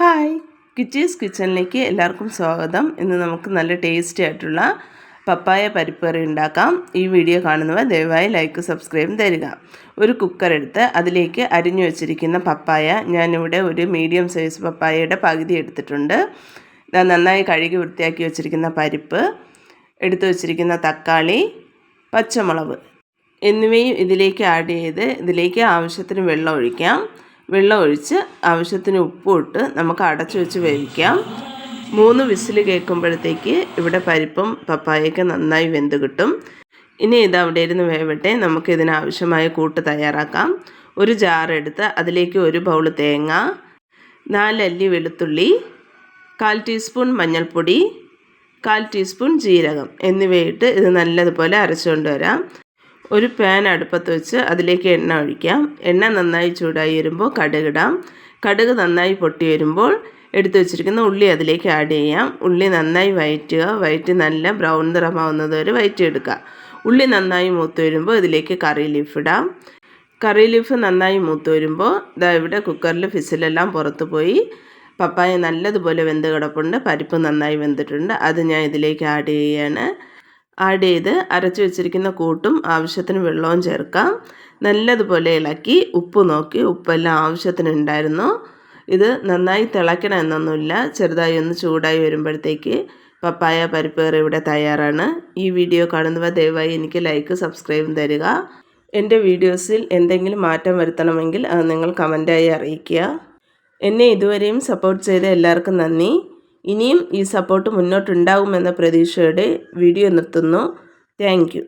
Hi. കിച്ചീസ് കിച്ചണിലേക്ക് എല്ലാവർക്കും സ്വാഗതം. ഇന്ന് നമുക്ക് നല്ല ടേസ്റ്റി ആയിട്ടുള്ള പപ്പായ പരിപ്പ് കറി ഉണ്ടാക്കാം. ഈ വീഡിയോ കാണുന്നവർ ദയവായി ലൈക്ക് സബ്സ്ക്രൈബ് തരിക. ഒരു കുക്കർ എടുത്ത് അതിലേക്ക് അരിഞ്ഞു വെച്ചിരിക്കുന്ന പപ്പായ ഞാനിവിടെ ഒരു മീഡിയം സൈസ് പപ്പായയുടെ പകുതി എടുത്തിട്ടുണ്ട്. ഞാൻ നന്നായി കഴുകി വൃത്തിയാക്കി വെച്ചിരിക്കുന്ന പരിപ്പ് എടുത്തു വെച്ചിരിക്കുന്ന തക്കാളി പച്ചമുളക്. എന്നിവയും ഇതിലേക്ക് ആഡ് ചെയ്ത് ഇതിലേക്ക് ആവശ്യത്തിന് വെള്ളം ഒഴിക്കാം. വെള്ളം ഒഴിച്ച് ആവശ്യത്തിന് ഉപ്പും ഇട്ട് നമുക്ക് അടച്ചു വെച്ച് വേവിക്കാം. മൂന്ന് വിസിൽ കേൾക്കുമ്പോഴത്തേക്ക് ഇവിടെ പരിപ്പും പപ്പായൊക്കെ നന്നായി വെന്ത് കിട്ടും. ഇനി ഇത് അവിടെ ഇരുന്ന് വേവട്ടെ. നമുക്ക് ഇതിനാവശ്യമായ കൂട്ട് തയ്യാറാക്കാം. ഒരു ജാറെടുത്ത് അതിലേക്ക് ഒരു ബൗൾ തേങ്ങ നാലല്ലി വെളുത്തുള്ളി കാൽ ടീസ്പൂൺ മഞ്ഞൾപ്പൊടി കാൽ ടീസ്പൂൺ ജീരകം എന്നിവയിട്ട് ഇത് നല്ലതുപോലെ അരച്ചുകൊണ്ട് വരാം. ഒരു പാൻ അടുപ്പത്ത് വെച്ച് അതിലേക്ക് എണ്ണ ഒഴിക്കാം. എണ്ണ നന്നായി ചൂടായി വരുമ്പോൾ കടുകിടാം കടുക് നന്നായി പൊട്ടി വരുമ്പോൾ എടുത്തു വെച്ചിരിക്കുന്ന ഉള്ളി അതിലേക്ക് ആഡ് ചെയ്യാം. ഉള്ളി നന്നായി വയറ്റുക. വയറ്റി നല്ല ബ്രൗൺ നിറമാവുന്നത് വരെ വയറ്റിയെടുക്കുക ഉള്ളി നന്നായി മൂത്ത് വരുമ്പോൾ ഇതിലേക്ക് കറി ലീഫ് ഇടാം. കറി ലീഫ് നന്നായി മൂത്ത് വരുമ്പോൾ ഇതാ ഇവിടെ കുക്കറിൽ ഫിസിലെല്ലാം പുറത്ത് പോയി. പപ്പായ നല്ലതുപോലെ വെന്ത് കിടപ്പുണ്ട്. പരിപ്പ് നന്നായി വെന്തിട്ടുണ്ട്. അത് ഞാൻ ഇതിലേക്ക് ആഡ് ചെയ്യുകയാണ് ആഡ് ചെയ്ത് അരച്ച് വെച്ചിരിക്കുന്ന കൂട്ടും ആവശ്യത്തിന് വെള്ളവും ചേർക്കാം. നല്ലതുപോലെ ഇളക്കി ഉപ്പ് നോക്കി ഉപ്പെല്ലാം ആവശ്യത്തിന് ഉണ്ടായിരുന്നു ഇത് നന്നായി തിളയ്ക്കണം എന്നൊന്നുമില്ല. ചെറുതായി ഒന്ന് ചൂടായി വരുമ്പോഴത്തേക്ക് പപ്പായ പരിപ്പ് കറി ഇവിടെ തയ്യാറാണ്. ഈ വീഡിയോ കാണുന്നവർ ദയവായി എനിക്ക് ലൈക്ക് സബ്സ്ക്രൈബും തരിക. എന്റെ വീഡിയോസിൽ എന്തെങ്കിലും മാറ്റം വരുത്തണമെങ്കിൽ അത് നിങ്ങൾ കമന്റായി അറിയിക്കുക. എന്നെ ഇതുവരെയും സപ്പോർട്ട് ചെയ്ത എല്ലാവർക്കും നന്ദി. ഇനിയും ഈ സപ്പോർട്ട് മുന്നോട്ടുണ്ടാകുമെന്ന പ്രതീക്ഷയോടെ വീഡിയോ നിർത്തുന്നു. താങ്ക്